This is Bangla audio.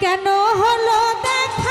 কেন হলো দেখ?